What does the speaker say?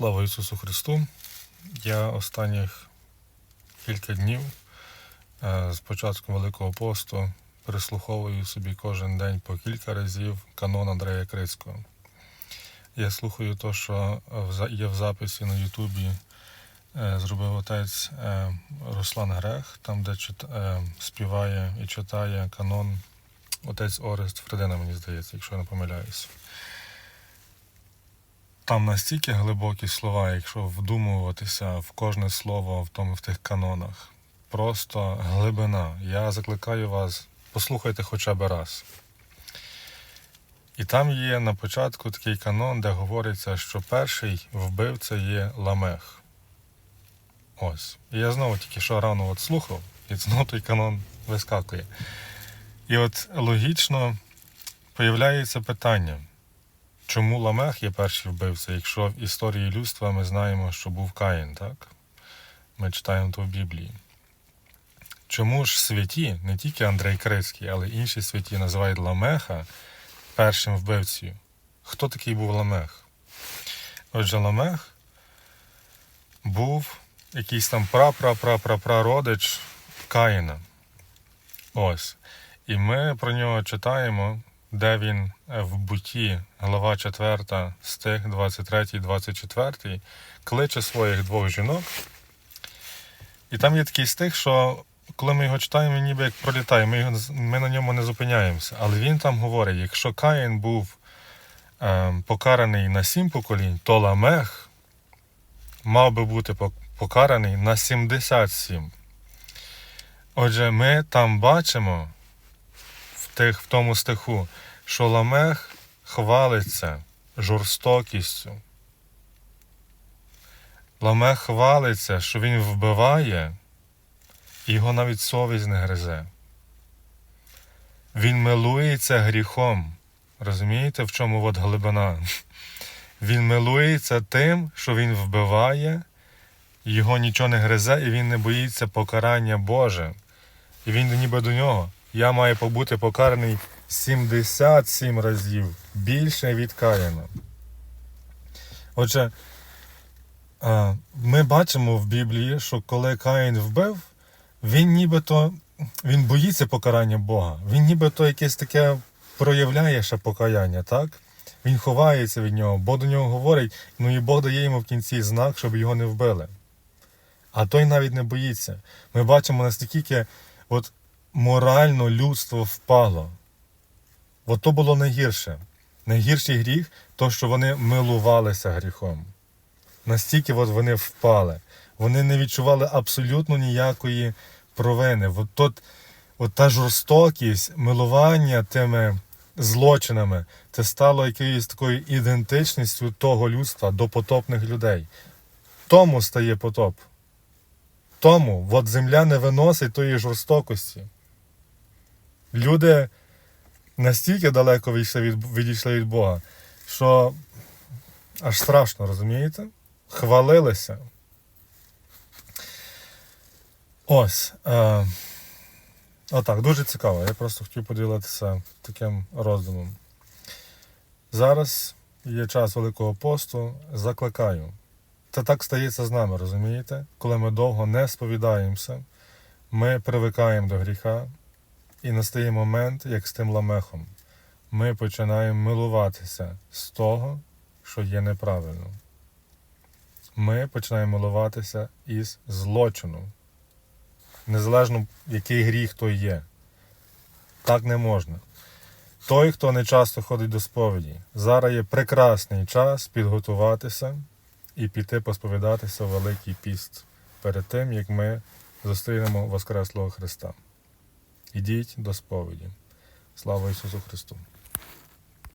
Слава Ісусу Христу! Я останніх кілька днів е, з початку Великого посту прислуховую собі кожен день по кілька разів канон Андрея Крицького. Я слухаю те, що є в записі на Ютубі, е, зробив отець е, Руслан Грех, там, де співає і читає канон отець Орест Фредина, мені здається, якщо я не помиляюсь. Там настільки глибокі слова, якщо вдумуватися в кожне слово в тому в тих канонах. Просто глибина. Я закликаю вас, послухайте хоча б раз. І там є на початку такий канон, де говориться, що перший вбивця є ламех. Ось. І я знову тільки що рано от слухав, і знову той канон вискакує. І от логічно появляється питання. Чому Ламех є перший вбивця, якщо в історії людства ми знаємо, що був Каїн, так? Ми читаємо то в Біблії. Чому ж святі, не тільки Андрей Крицький, але й інші святі називають Ламеха першим вбивцею? Хто такий був Ламех? Отже, Ламех був якийсь там пра-пра-пра-пра-пра-родич Каїна. Ось. І ми про нього читаємо де він е, в буті, глава 4, стих 23, 24, кличе своїх двох жінок. І там є такий стих, що коли ми його читаємо, він ніби як пролітає, ми, ми на ньому не зупиняємося. Але він там говорить: якщо Каїн був е, покараний на сім поколінь, то Ламех мав би бути покараний на 77. Отже, ми там бачимо в, в тому стиху, що Ламех хвалиться жорстокістю. Ламех хвалиться, що він вбиває, і його навіть совість не гризе. Він милується гріхом. Розумієте, в чому от глибина? Він милується тим, що він вбиває, його нічого не гризе, і він не боїться покарання Боже. І він ніби до нього. Я маю побути покараний 77 разів більше від Каїна. Отже, ми бачимо в Біблії, що коли Каїн вбив, він нібито він боїться покарання Бога. Він нібито якесь таке проявляє ще покаяння, так? Він ховається від нього, Бог до нього говорить, ну і Бог дає йому в кінці знак, щоб його не вбили. А той навіть не боїться. Ми бачимо наскільки от морально людство впало. От то було найгірше. Найгірший гріх то, що вони милувалися гріхом. Настільки от вони впали. Вони не відчували абсолютно ніякої провини. От, тот, от та жорстокість, милування тими злочинами, це стало якоюсь такою ідентичністю того людства до потопних людей. Тому стає потоп. Тому от земля не виносить тої жорстокості. Люди настільки далеко відійшли від, відійшли від Бога, що аж страшно, розумієте? Хвалилися. Ось. Е, отак, дуже цікаво. Я просто хотів поділитися таким роздумом. Зараз є час Великого посту. Закликаю. Це так стається з нами, розумієте? Коли ми довго не сповідаємося, ми привикаємо до гріха, і настає момент, як з тим ламехом. Ми починаємо милуватися з того, що є неправильно. Ми починаємо милуватися із злочину. Незалежно, який гріх то є. Так не можна. Той, хто не часто ходить до сповіді, зараз є прекрасний час підготуватися і піти посповідатися у Великий піст перед тим, як ми зустрінемо Воскреслого Христа. Ідіть до сповіді. Слава Ісусу Христу!